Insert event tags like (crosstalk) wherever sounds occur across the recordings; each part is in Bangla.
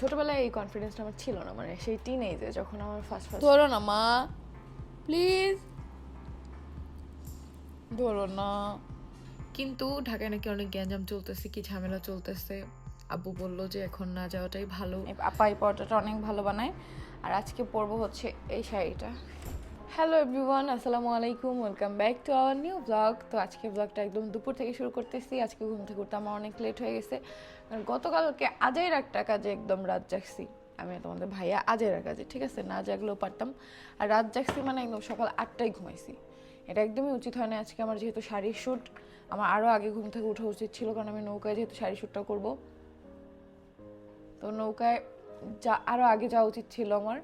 ছোটবেলায় এই কনফিডেন্সটা আমার ছিল না মানে সেই টিনেজে যখন আমার ফার্স্ট ফার্স্ট ধরো না মা। প্লিজ ধরো না। কিন্তু ঢাকায় নাকি অনেক গ্যাঞ্জাম চলতেছে কি ঝামেলা চলতেছে। আব্বু বলল যে এখন না যাওয়াটাই ভালো। আপা এই পরোটাটা অনেক ভালো বানায়। আর আজকে পরবো হচ্ছে এই শাড়িটা। হ্যালো এভরিওয়ান আসসালামু আলাইকুম welcome back to our new blog তো আজকে ব্লগটা একদম দুপুর থেকে শুরু করতেছি, আজকে ঘুম থেকে উঠতে আমার অনেক লেট হয়ে গেছে। গতকালকে আজের একটা কাজে একদম রাত জাগছি। আমি তোমাদের ভাইয়া আজের কাজে, ঠিক আছে? না জাগলেও পারতাম। আর রাত জাগছি মানে একদম সকাল আটটায় ঘুমাইছি। এটা একদমই উচিত হয় না, আজকে আমার যেহেতু শাড়ির শ্যুট আমার আরও আগে ঘুম থেকে উঠা উচিত ছিল, কারণ আমি নৌকায় যেহেতু শাড়ি শ্যুটটা করব। তো নৌকায় যা আরও আগে যাওয়া উচিত ছিল আমার।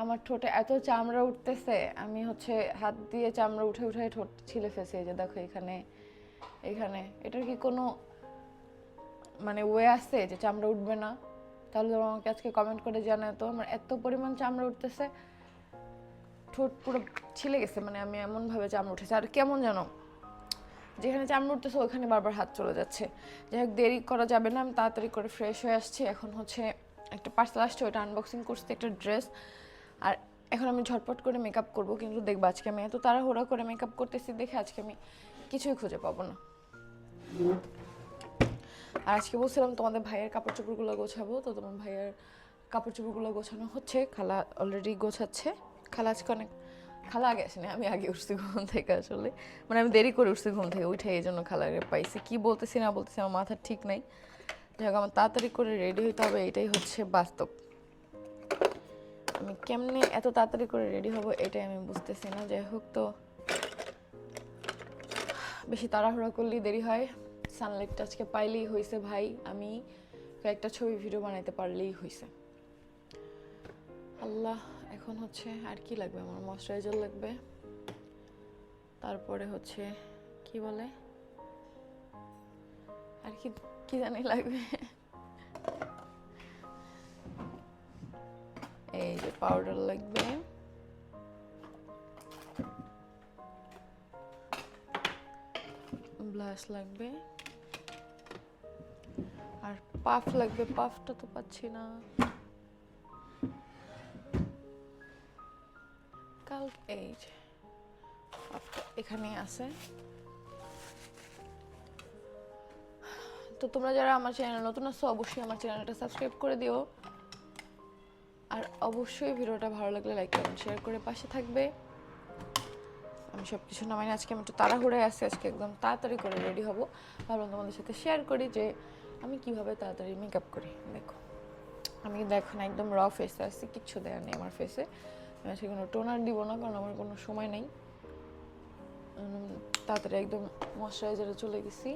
আমার ঠোঁটে এত চামড়া উঠতেছে, আমি হচ্ছে হাত দিয়ে চামড়া উঠে উঠে ঠোঁট ছিলে ফেসে যে দেখো এখানে এখানে। এটার কি কোনো মানে ওয়ে আছে যে চামড়া উঠবে না? তাহলে আমাকে আজকে কমেন্ট করে জানায় তো, আমার এত পরিমাণ চামড়া উঠতেছে, ঠোঁট পুরো ছিলে গেছে মানে আমি এমনভাবে চামড়া উঠেছে। আর কেমন জানো, যেখানে চামড়া উঠতেছে ওখানে বারবার হাত চলে যাচ্ছে। যাই হোক, দেরি করা যাবে না, আমি তাড়াতাড়ি করে ফ্রেশ হয়ে আসছি। এখন হচ্ছে একটা পার্সেল আসছে, ওইটা আনবক্সিং করছি, একটা ড্রেস আর এখন আমি ঝটপট করে মেকআপ করব, কিন্তু দেখব আজকে আমি এত তাড়াহুড়া করে মেকআপ করতেছি, দেখে আজকে আমি কিছুই খুঁজে পাবো না। আর আজকে বলছিলাম তোমাদের ভাইয়ের কাপড় চোপড়গুলো গোছাবো, তো তোমার ভাইয়ের কাপড় চোপড়গুলো গোছানো হচ্ছে, খালা অলরেডি গোছাচ্ছে। খালা আজকে অনেক, খালা আগে আসেনি, আমি আগে উঠছি ঘুম থেকে আসলে। মানে আমি দেরি করে উঠছি ঘুম থেকে, উঠে এই জন্য খালাকে পাইছি। কী বলতেছি না বলতেছি, আমার মাথা ঠিক নাই। যাই হোক, আমার তাড়াতাড়ি করে রেডি হইতে হবে, এটাই হচ্ছে বাস্তব। আমি কেমনে এত তাড়াতাড়ি করে রেডি হব এটাই আমি বুঝতেছি না। যাই হোক তো, বেশি তাড়াহুড়া করলেই দেরি হয়। সানলাইটটা আজকে পাইলেই হয়েছে ভাই। আমি কয়েকটা ছবি ভিডিও বানাইতে পারলেই হয়েছে আল্লাহ, এখন হচ্ছে আর কি লাগবে? আমার ময়শ্চারাইজার লাগবে। তারপরে হচ্ছে, কি বলে? আর কি কি জানি লাগবে? পাউডার লাগবে ব্লাশ লাগবে আর পাফ লাগবে পাফটা তো পাচ্ছি না। কাল এই পাফটা এখানেই আছে। তো তোমরা যারা আমার চ্যানেল নতুন আছো, অবশ্যই আমার চ্যানেলটা সাবস্ক্রাইব করে দিও। আর অবশ্যই ভিডিওটা ভালো লাগলে লাইক কমেন্ট শেয়ার করে পাশে থাকবে। আমি সব কিছু নামাই আজকে আমি একটু তাড়াহুড়ে আসছি আজকে একদম তাড়াতাড়ি করে রেডি হব। ভাবলাম তোমাদের সাথে শেয়ার করি যে আমি কীভাবে তাড়াতাড়ি মেকআপ করি, দেখো। আমি দেখো না একদম র ফেসে আসছি কিচ্ছু দেওয়ার নেই আমার ফেসে আমি আজকে কোনো টোনার দিব না, কারণ আমার কোনো সময় নেই। তাড়াতাড়ি একদম ময়শ্চারাইজারে চলে গেছি।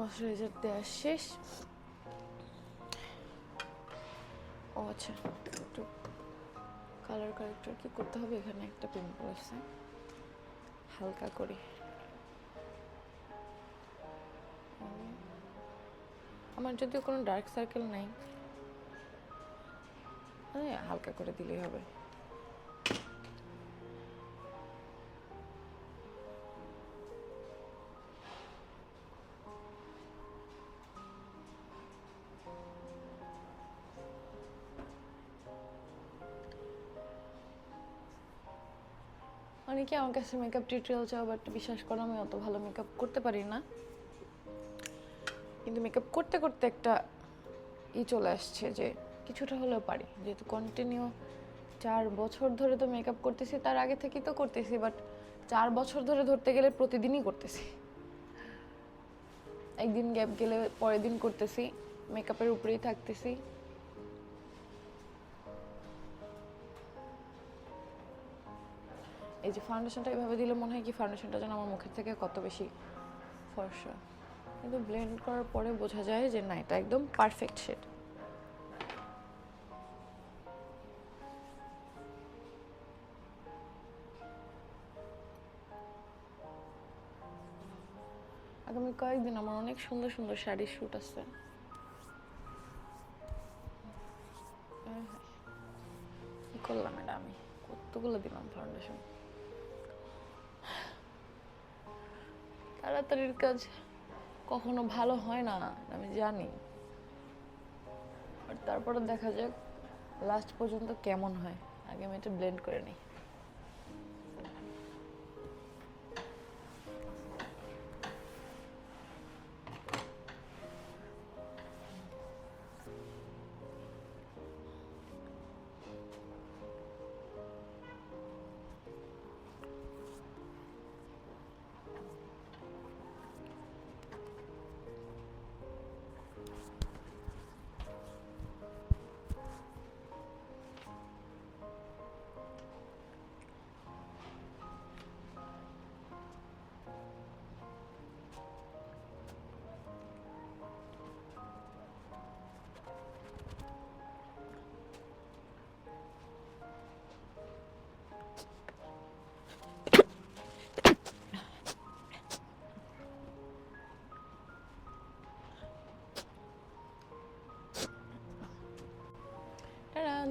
ময়শ্চারাইজার দেওয়া শেষ ও আচ্ছা একটু কালার কারেক্টর কি করতে হবে এখানে একটা পিম্পল আছে হালকা করে আমার যদিও কোনো ডার্ক সার্কেল নাই হালকা করে দিলেই হবে অনেকে আমার কাছে মেকআপ টিউটোরিয়াল চাও বাট বিশ্বাস করো আমি অত ভালো মেকআপ করতে পারি না। কিন্তু মেকআপ করতে করতে একটা ই চলে আসছে যে কিছুটা হলেও পারি। যেহেতু কন্টিনিউ চার বছর ধরে তো মেকআপ করতেছি, তার আগে থেকেই তো করতেছি বাট চার বছর ধরে ধরতে গেলে প্রতিদিনই করতেছি। একদিন গ্যাপ গেলে পরের দিন করতেছি মেকআপের উপরেই থাকতেছি। এই যে ফাউন্ডেশনটা এইভাবে দিলে মনে হয় কি ফাউন্ডেশনটা যেন আমার মুখের থেকে কত বেশি ফর্সা। কিন্তু ব্লেন্ড করার পরে বোঝা যায় যে না, এটা একদম পারফেক্ট শেড আগামী কয়েকদিন আমার অনেক সুন্দর সুন্দর শাড়ির শ্যুট আছে। করলাম এটা আমি? কতগুলো দিলাম ফাউন্ডেশন তাড়াতাড়ির কাজ কখনো ভালো হয় না, আমি জানি। আর তারপরে দেখা যাক লাস্ট পর্যন্ত কেমন হয়। আগে আমি এটা ব্লেন্ড করে নিই।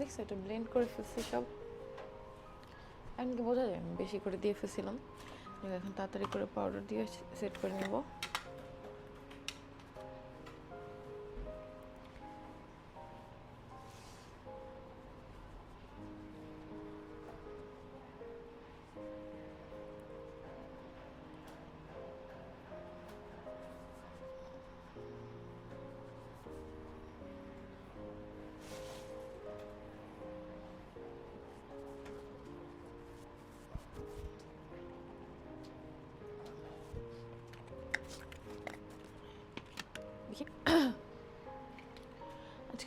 দেখছ এটা ব্লেন্ড করে ফেলছি সব। এমনকি বোঝা যায়? আমি বেশি করে দিয়ে ফেলছিলাম। এখন তাড়াতাড়ি করে পাউডার দিয়ে সেট করে নেব।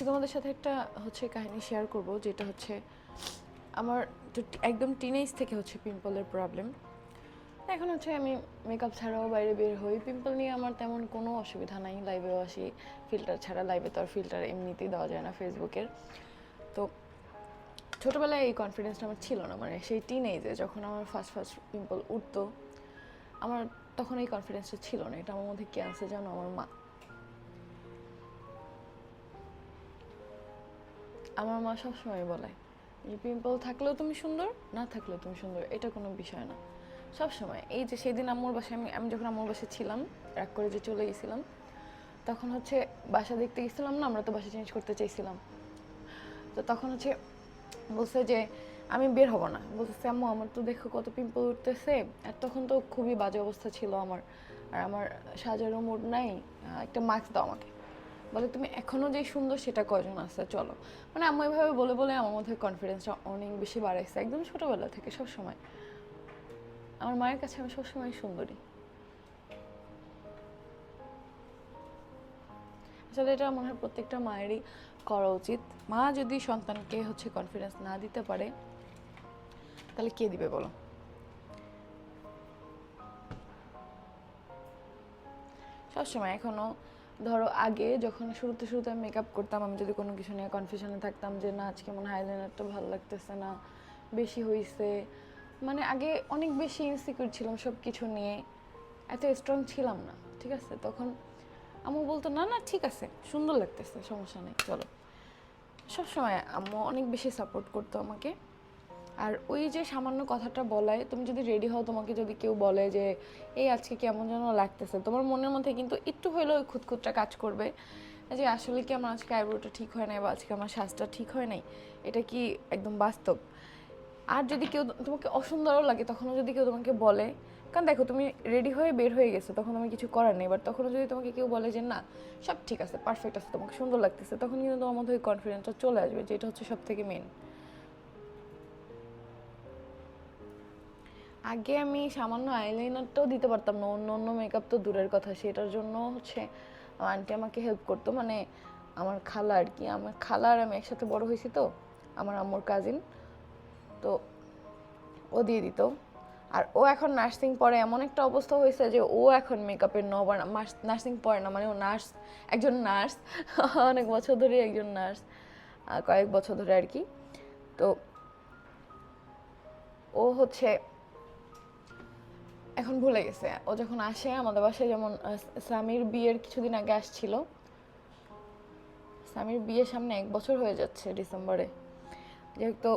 আজকে তোমাদের সাথে একটা হচ্ছে কাহিনী শেয়ার করব, যেটা হচ্ছে আমার একদম টিনেজ থেকে হচ্ছে পিম্পলের প্রবলেম এখন হচ্ছে আমি মেকআপ ছাড়াও বাইরে বের হই। পিম্পল নিয়ে আমার তেমন কোনো অসুবিধা নাই লাইভেও আসি। ফিল্টার ছাড়া লাইভে তো আর ফিল্টার এমনিতেই দেওয়া যায় না ফেসবুকের তো ছোটোবেলায় এই কনফিডেন্সটা আমার ছিল না মানে সেই টিনেজে যখন আমার ফার্স্ট ফার্স্ট পিম্পল উঠতো, আমার তখন এই কনফিডেন্সটা ছিল না। এটা আমার মধ্যে কে আছে জানো? আমার মা আমার মা সবসময় বলে যে পিম্পল থাকলেও তুমি সুন্দর, না থাকলেও তুমি সুন্দর, এটা কোনো বিষয় না। সব সময় এই যে সেদিন আম্মুর বাসায় আমি আমি যখন আম্মুর বাসায় ছিলাম, রাগ করে যে চলে গেছিলাম, তখন হচ্ছে বাসা দেখতে গেছিলাম না, আমরা তো বাসা চেঞ্জ করতে চাইছিলাম। তো তখন হচ্ছে বলছে যে, আমি বের হব না। বলতেছে আম্মু, আমার তো দেখো কত পিম্পল উঠতেছে। আর তখন তো খুবই বাজে অবস্থা ছিল আমার। আর আমার সাজারও মুড নাই একটা মাস্ক দাও আমাকে। বলে, তুমি এখনও যে সুন্দর সেটা কজন আছে? চলো। মানে আম্মু এভাবে বলে বলে আমার মধ্যে কনফিডেন্সটা অনেক বেশি বাড়াইছে, একদম ছোটবেলা থেকে সব সময় আমার মায়ের কাছে আমি সবসময় সুন্দরী। আসলে এটা মনে হয় প্রত্যেকটা মায়েরই করা উচিত। মা যদি সন্তানকে হচ্ছে কনফিডেন্স না দিতে পারে, তাহলে কে দিবে বলো? সবসময় এখনও ধরো আগে যখন শুরুতে শুরুতে আমি মেকআপ করতাম, আমি যদি কোনো কিছু নিয়ে কনফিউশনে থাকতাম যে, না, আজকে মনে আইলাইনারটা ভালো লাগতেছে না, বেশি হইছে। মানে আগে অনেক বেশি ইনসিকিউর ছিলাম সব কিছু নিয়ে। এত স্ট্রং ছিলাম না, ঠিক আছে? তখন আম্মু বলতো, না না, ঠিক আছে, সুন্দর লাগতেছে, সমস্যা নেই, চলো। সবসময় আম্মু অনেক বেশি সাপোর্ট করতো আমাকে। আর ওই যে সামান্য কথাটা বলায়, তুমি যদি রেডি হও, তোমাকে যদি কেউ বলে যে, এই আজকে কেমন যেন লাগতেছে। তোমার মনের মধ্যে কিন্তু একটু হলেও ওই খুঁতখুতটা কাজ করবে। যে আসলে কি আমার আজকে আইব্রোটা ঠিক হয় নাই বা আজকে আমার শ্বাসটা ঠিক হয় নাই? এটা কি একদম বাস্তব? আর যদি কেউ তোমাকে অসুন্দরও লাগে, তখনও যদি কেউ তোমাকে বলে, কারণ দেখো তুমি রেডি হয়ে বের হয়ে গেছো, তখন আমি কিছু করার নেই। বাট তখনও যদি তোমাকে কেউ বলে যে, না, সব ঠিক আছে পারফেক্ট আছে, তোমাকে সুন্দর লাগতেছে, তখন কিন্তু তোমার মধ্যে ওই কনফিডেন্সটা চলে আসবে, যেটা হচ্ছে সব থেকে মেন আগে আমি সামান্য আইলাইনারটাও দিতে পারতাম না, অন্য অন্য মেকআপ তো দূরের কথা, সেটার জন্য হচ্ছে আন্টি আমাকে হেল্প করতো। মানে আমার খালা আর কি, আমার খালা আর আমি একসাথে বড় হয়েছি তো, আমার আম্মুর কাজিন তো ও দিয়ে দিত। আর ও এখন নার্সিং পড়ে, এমন একটা অবস্থা হয়েছে যে ও এখন মেকআপের নবার নার্সিং পড়ে না মানে ও নার্স একজন নার্স (laughs) অনেক বছর ধরে একজন নার্স কয়েক বছর ধরে আর কি। তো ও হচ্ছে এখন ভুলে গেছে। ও যখন আসে আমাদের বাসায় যেমন আহ, স্বামীর বিয়ের কিছুদিন আগে আসছিল। স্বামীর বিয়ের সামনে এক বছর হয়ে যাচ্ছে ডিসেম্বরে। যেহেতু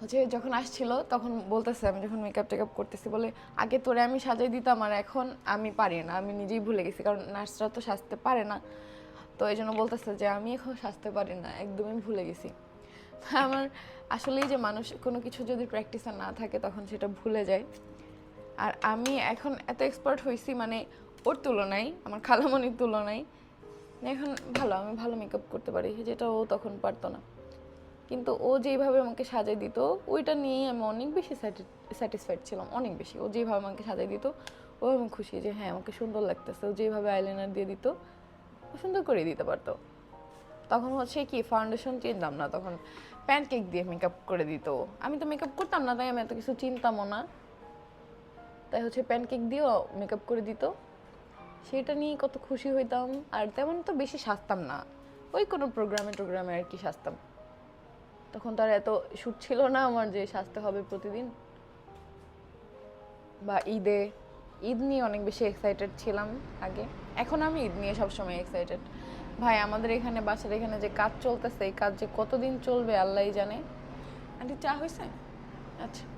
হচ্ছে যখন আসছিল তখন বলতেছে আমি যখন মেকআপ টেকআপ করতেছি বলে আগে তোরে আমি সাজাই দিতাম আর এখন আমি পারি না আমি নিজেই ভুলে গেছি কারণ নার্সরা তো সাজতে পারে না। তো এই জন্য বলতেছে যে আমি এখন সাজতে পারি না একদমই ভুলে গেছি। আমার আসলেই যে মানুষ কোনো কিছু যদি প্র্যাকটিসে না থাকে তখন সেটা ভুলে যায়। আর আমি এখন এত এক্সপার্ট হয়েছি মানে ওর তুলনায়, আমার খালামণির তুলনায় এখন ভালো, আমি ভালো মেকআপ করতে পারি, যেটা ও তখন পারতো না। কিন্তু ও যেইভাবে আমাকে সাজিয়ে দিত, ওইটা নিয়েই আমি অনেক বেশি স্যাটিসফাইড ছিলাম, অনেক বেশি। ও যেভাবে আমাকে সাজিয়ে দিত, ও আমি খুশি যে হ্যাঁ আমাকে সুন্দর লাগতেছে। ও যেভাবে আইলাইনার দিয়ে দিত, ও সুন্দর করে দিতে পারতো। তখন হচ্ছে কি ফাউন্ডেশন চিনতাম না, তখন প্যানকেক দিয়ে মেকআপ করে দিত। আমি তো মেকআপ করতাম না, তাই আমি এত কিছু চিনতামও না। তাই হচ্ছে প্যানকেক দিয়েও মেকআপ করে দিত। সেটা নিয়ে কত খুশি হইতাম। আর তেমন তো বেশি সাজতাম না। ওই কোনো প্রোগ্রামে টোগ্রামে আর কি সাজতাম। তখন তার এত শ্যুট ছিল না আমার যে সাজতে হবে প্রতিদিন। বা ঈদে। ঈদ নিয়ে অনেক বেশি এক্সাইটেড ছিলাম আগে। এখন আমি ঈদ নিয়ে সবসময় এক্সাইটেড ভাই আমাদের এখানে বাসার এখানে যে কাজ চলতেছে এই কাজ যে কতদিন চলবে আল্লাহই জানে। আন্টি চা হয়েছে আচ্ছা।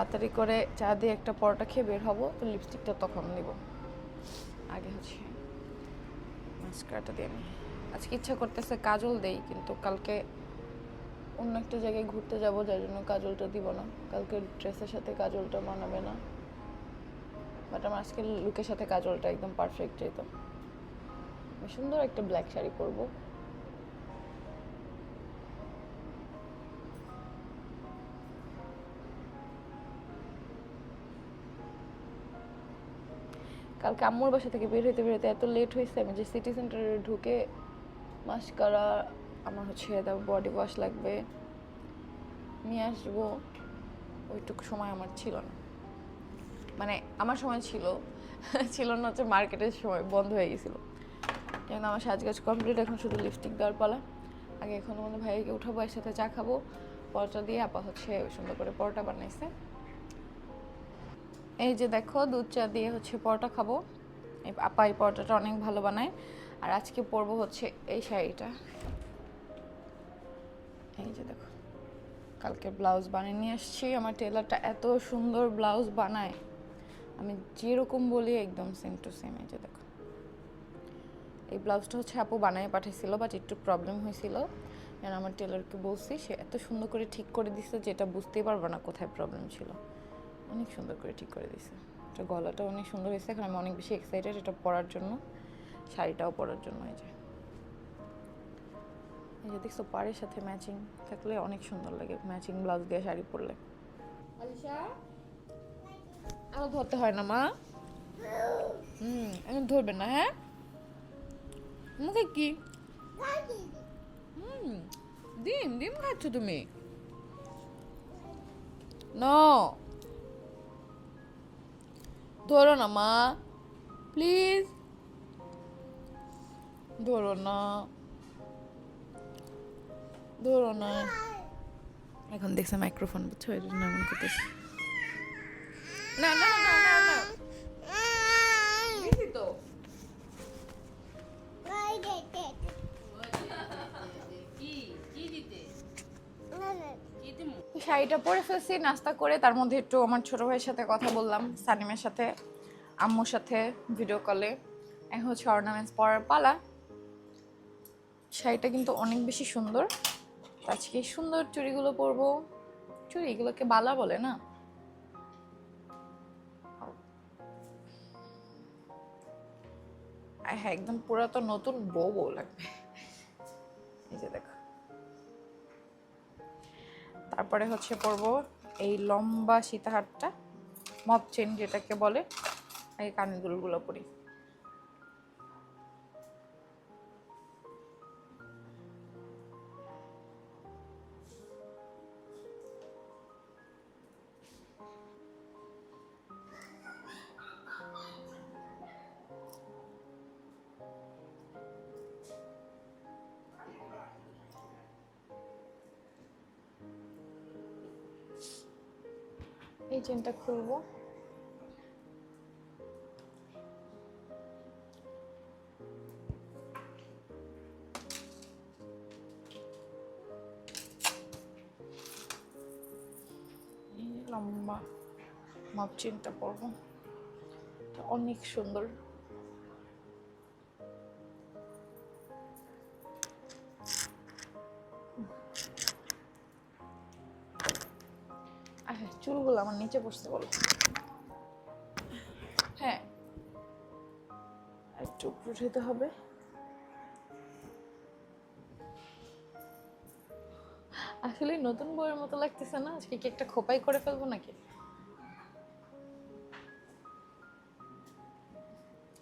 তাড়াতাড়ি করে চা দিয়ে একটা পরোটা খেয়ে বের হব, তো লিপস্টিকটা তখন নিব। আগে হচ্ছে মাস্কারাটা দিয়ে আমি আজকে ইচ্ছা করতেছে কাজল দেই, কিন্তু কালকে অন্য একটা জায়গায় ঘুরতে যাব, যার জন্য কাজলটা দিব না। কালকে ড্রেসের সাথে কাজলটা মানাবে না। বাট আমার আজকে লুকের সাথে কাজলটা একদম পারফেক্ট যেত সুন্দর একটা ব্ল্যাক শাড়ি পরবো। কালকে আম্মুর বাসা থেকে বের হইতে বের হইতে এত লেট হয়েছে আমি যে সিটি সেন্টারে ঢুকে মাস্কারা আমার হচ্ছে বডি ওয়াশ লাগবে। নিয়ে আসব। ওইটুকু সময় আমার ছিল না। মানে আমার সময় ছিল (laughs) ছিল না হচ্ছে মার্কেটের সময়, বন্ধ হয়ে গেছিল। যেন আমার সাজগাজ কমপ্লিট এখন শুধু লিপস্টিক দেওয়ার পালা। আগে এখন আমাদের ভাইকে উঠাবো এর সাথে চা খাব, পরোটা দিয়ে আপা হচ্ছে সুন্দর করে পরোটা বানাইছে। এই যে দেখো, দুধ চা দিয়ে হচ্ছে পরোটা খাব। এই আপা এই পরোটাটা অনেক ভালো বানায়। আর আজকে পরবো হচ্ছে এই শাড়িটা। এই যে দেখো, কালকে ব্লাউজ বানিয়ে নিয়ে আসছি। আমার টেলারটা এত সুন্দর ব্লাউজ বানায়। আমি যেরকম বলি একদম সেম টু সেম এই যে দেখো। এই ব্লাউজটা হচ্ছে আপু বানিয়ে পাঠিয়েছিল বাট একটু প্রবলেম হয়েছিল। আমার টেলারকে বলছি, সে এত সুন্দর করে ঠিক করে দিছে যেটা বুঝতেই পারব না কোথায় প্রবলেম ছিল। অনেক সুন্দর করে ঠিক করে দিছে। এটা গলাটা অনেক সুন্দর হয়েছে, এখন আমি অনেক বেশি এক্সাইটেড এটা পরার জন্য, শাড়িটাও পরার জন্য এই যে। এই যে দেখছ, পাড়ের সাথে ম্যাচিং থাকলে অনেক সুন্দর লাগে ম্যাচিং ব্লাউজ দিয়ে শাড়ি পরলে। আরও ধরতে হয় না মা? হুম, এখন ধরবে না হ্যাঁ? মুখে কি? হুম, ডিম ডিম খাচ্ছ তুমি? নো ধরো না, মা। প্লিজ। ধরো না। ধরো না। এখন দেখছে মাইক্রোফোন, বুঝছ? এর জন্য এমন করতেছে। না না না। শাড়িটা পরে ফেলছি, নাস্তা করে, তার মধ্যে একটু আমার ছোট ভাইয়ের সাথে কথা বললাম, সানিমের সাথে, আম্মুর সাথে ভিডিও কলে এখন হচ্ছে অর্নামেন্টস পরার পালা। শাড়িটা কিন্তু অনেক বেশি সুন্দর। আজকে সুন্দর চুড়িগুলো পরবো। চুড়ি এগুলোকে বালা বলে না? হ্যাঁ একদম পুরো তো নতুন বউ বউ লাগবে। এই যে দেখো। তারপরে হচ্ছে পরব এই লম্বা সীতাহারটা মপ চেন যেটাকে বলে এই কানগুলো পরি। খুলবো লম্বা মাপ চিন্তা করব। অনেক সুন্দর। আমার নিচে বসতে বলো। হ্যাঁ। একটু উপরে হবে। আসলে নতুন বইয়ের মতো লাগতেছে না? আজকে কি একটা খোপাই করে ফেলব নাকি?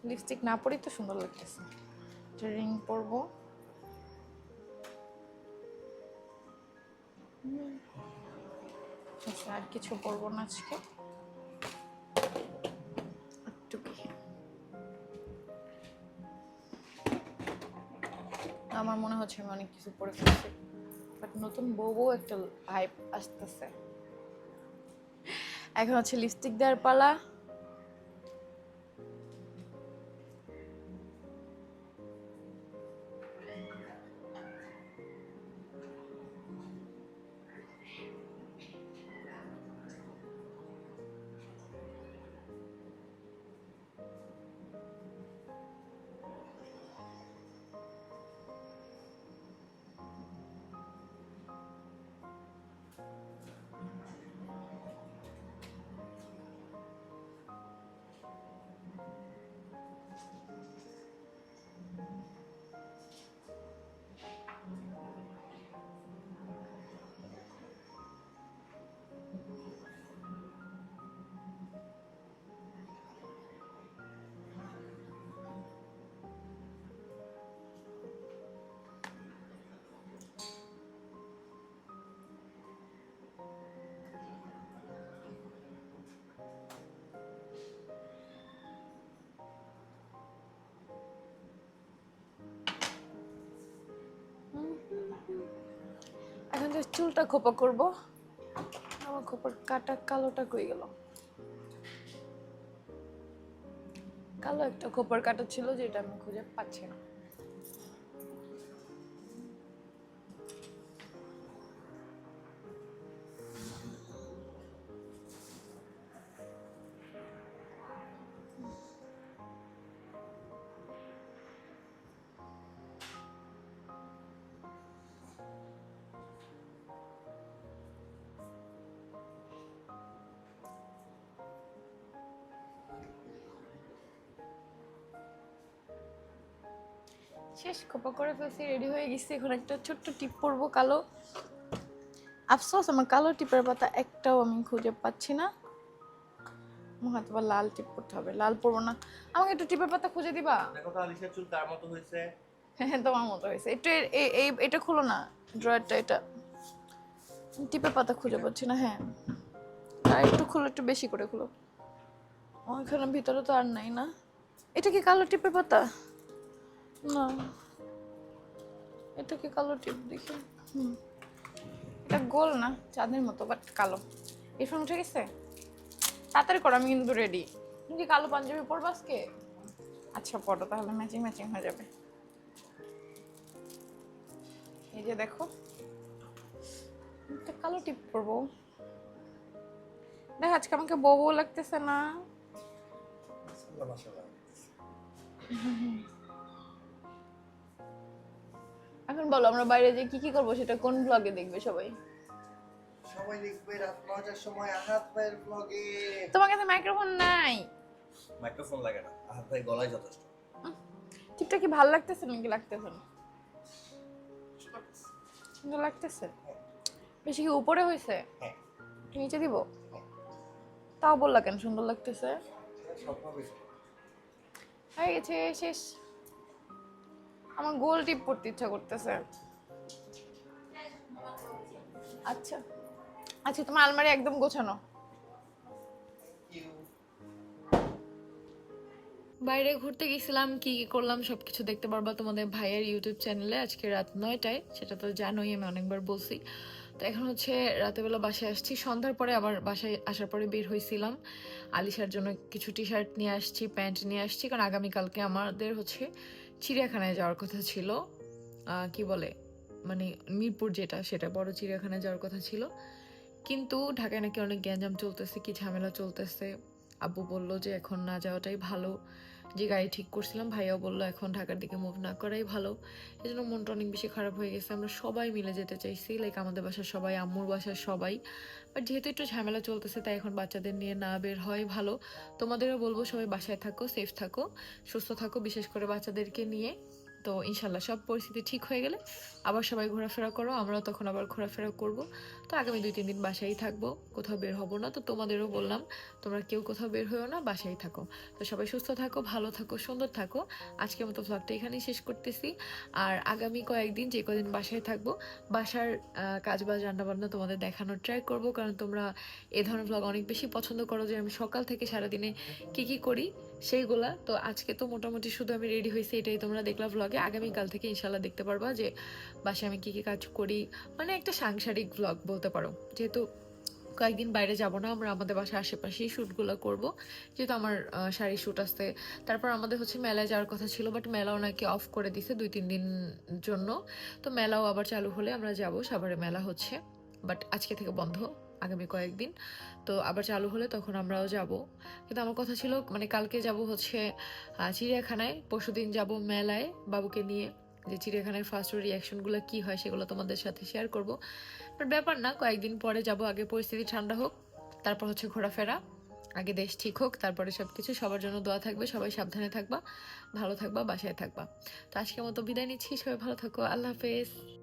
লিপস্টিক না পরেই তো সুন্দর লাগতেছে। রিং পরবো। আর কিছু পরবো না আজকে। আমার মনে হচ্ছে আমি অনেক কিছু পড়ে ফেলছি। বাট নতুন বউ বউ একটা ভাইব আসতেছে। এখন হচ্ছে লিপস্টিক দেওয়ার পালা। যে চুলটা খোপা করব, আমার খোপার কাটা কালোটা কই গেল? কালো একটা খোপার কাটা ছিল যেটা আমি খুঁজে পাচ্ছি না। শেষ খোপা করে ফেলছি রেডি হয়ে গেছি। এখন একটা ছোট্ট টিপ পরবো কালো। আফসোস আমার কালো টিপের পাতা একটাও আমি খুঁজে পাচ্ছি না। হয়তো বা লাল টিপ করতে হবে। লাল পরবো না। আমাকে একটু টিপের পাতা খুঁজে দিবা? দেখো তো আলিশার চুল কার মতো হয়েছে। হ্যাঁ তোমার মতো হয়েছে। একটু এই এটা খুলো না। ড্রয়ারটা এটা। টিপের পাতা খুঁজে পাচ্ছি না হ্যাঁ। আর একটু খুলো একটু বেশি করে খুলো। ওইখানে ভিতরে তো আর নাই না। এটা কি কালো টিপের পাতা? না। এটা কি কালো টিপ দেখি? হুম। এটা গোল না চাঁদের মতো বাট কালো। এরফোন উঠে গেছে? তাড়াতাড়ি করো আমি কিন্তু রেডি তুমি কি কালো পাঞ্জাবি পরবো আজকে? আচ্ছা পরো তাহলে ম্যাচিং ম্যাচিং হয়ে যাবে। এই যে দেখো। একটা কালো টিপ পরবো। দেখ আজকে আমাকে বউ বউ লাগতেছে না। (laughs) এখন বলো আমরা বাইরে যে কি কি করব সেটা কোন ব্লগে দেখবে সবাই? সবাই দেখবে রাত নটার সময় আহাত ভাইয়ের ব্লগে তোমার কাছে মাইক্রোফোন নাই? মাইক্রোফোন লাগে না। আহাত ভাই গলায় যথেষ্ট। টিপটা কি ভালো লাগতেছে নাকি লাগতেছে না? সুন্দর লাগতেছে? বেশি কি উপরে হয়েছে? হ্যাঁ। নিচে দিব? তাও বললা কেন সুন্দর লাগতেছে? হয়ে গেছে শেষ। আমার গোল টিপ পড়তে ইচ্ছা করতেছে। আচ্ছা। আচ্ছা তোমার আলমারি একদম গোছানো। বাইরে ঘুরতে গেছিলাম, কি কি করলাম, সবকিছু দেখতে পারবা তোমাদের ভাইয়ের ইউটিউব চ্যানেলে আজকে রাত নয়টায়, সেটা তো জানোই, আমি অনেকবার বলছি। তো এখন হচ্ছে রাতেবেলা বাসায় আসছি। সন্ধ্যার পরে আবার বাসায় আসার পরে বের হয়েছিলাম আলিশার জন্য কিছু টি শার্ট নিয়ে আসছি, প্যান্ট নিয়ে আসছি, কারণ আগামীকালকে আমাদের হচ্ছে চিড়িয়াখানায় যাওয়ার কথা ছিল। কি বলে? মানে মিরপুর যেটা, সেটা বড় চিড়িয়াখানায় যাওয়ার কথা ছিল। কিন্তু ঢাকায় নাকি অনেক গ্যাঞ্জাম চলতেছে, কি ঝামেলা চলতেছে। আব্বু বলল যে এখন না যাওয়াটাই ভালো। যে গাড়ি ঠিক করছিলাম, ভাইয়াও বলল, এখন ঢাকার দিকে মুভ না করাই ভালো। এই জন্য মনটা অনেক বেশি খারাপ হয়ে গেছে। আমরা সবাই মিলে যেতে চাইছি লাইক আমাদের বাসার সবাই, আম্মুর বাসার সবাই। বাট যেহেতু একটু ঝামেলা চলতেছে, তাই এখন বাচ্চাদের নিয়ে না বের হয় ভালো। তোমাদেরও বলব, সবাই বাসায় থাকো সেফ থাকো, সুস্থ থাকো, বিশেষ করে বাচ্চাদেরকে নিয়ে। তো ইনশাল্লাহ সব পরিস্থিতি ঠিক হয়ে গেলে আবার সবাই ঘোরাফেরা করো আমরাও তখন আবার ঘোরাফেরা করব। তো আগামী দুই তিন দিন বাসায় থাকব কোথাও বের হব না। তো তোমাদেরও বললাম তোমরা কেউ কোথাও বের হয়েও না বাসায় থাকো। তো সবাই সুস্থ থাকো ভালো থাকো সুন্দর থাকো। আজকের মতো ভ্লগটা এখানেই শেষ করতেছি। আর আগামী কয়েকদিন যে কদিন বাসায় থাকব বাসার আহ, কাজ বাজ রান্নাবান্না তোমাদের দেখানোর ট্রাই করব। কারণ তোমরা এ ধরনের ভ্লগ অনেক বেশি পছন্দ করো যে আমি সকাল থেকে সারাদিনে কি কি করি। সেইগুলা। তো আজকে তো মোটামুটি শুধু আমি রেডি হয়েছি এটাই তোমরা দেখলা ভ্লগে আগামীকাল থেকে ইনশাল্লাহ দেখতে পারবা যে বাসায় আমি কি কি কাজ করি। মানে একটা সাংসারিক ভ্লগ বলতে পারো। যেহেতু কয়েকদিন বাইরে যাব না, আমরা আমাদের বাসার আশেপাশেই শ্যুটগুলো করব। যেহেতু আমার শাড়ির শ্যুট আসতে তারপর আমাদের হচ্ছে মেলায় যাওয়ার কথা ছিল বাট মেলাও নাকি অফ করে দিছে দুই, তিন দিন জন্য। তো মেলাও আবার চালু হলে আমরা যাব সাভারে মেলা হচ্ছে। বাট আজকে থেকে বন্ধ। আগামী কয়েকদিন। তো আবার চালু হলে তখন আমরাও যাব। কিন্তু আমার কথা ছিল মানে কালকে যাব হচ্ছে চিড়িয়াখানায়। পরশুদিন যাব মেলায় বাবুকে নিয়ে। যে চিড়িয়াখানার ফার্স্ট রিয়াকশনগুলো কি হয় সেগুলো তোমাদের সাথে শেয়ার করব। বাট ব্যাপার না, কয়েকদিন পরে যাব। আগে পরিস্থিতি ঠান্ডা হোক, তারপর হচ্ছে ঘোরাফেরা। আগে দেশ ঠিক হোক, তারপরে সব কিছু সবার জন্য দোয়া থাকবে, সবাই সাবধানে থাকবা, ভালো থাকবা, বাসায় থাকবা। তো আজকের মতো বিদায় নিচ্ছি, সবাই ভালো থাকো, আল্লাহ হাফেজ।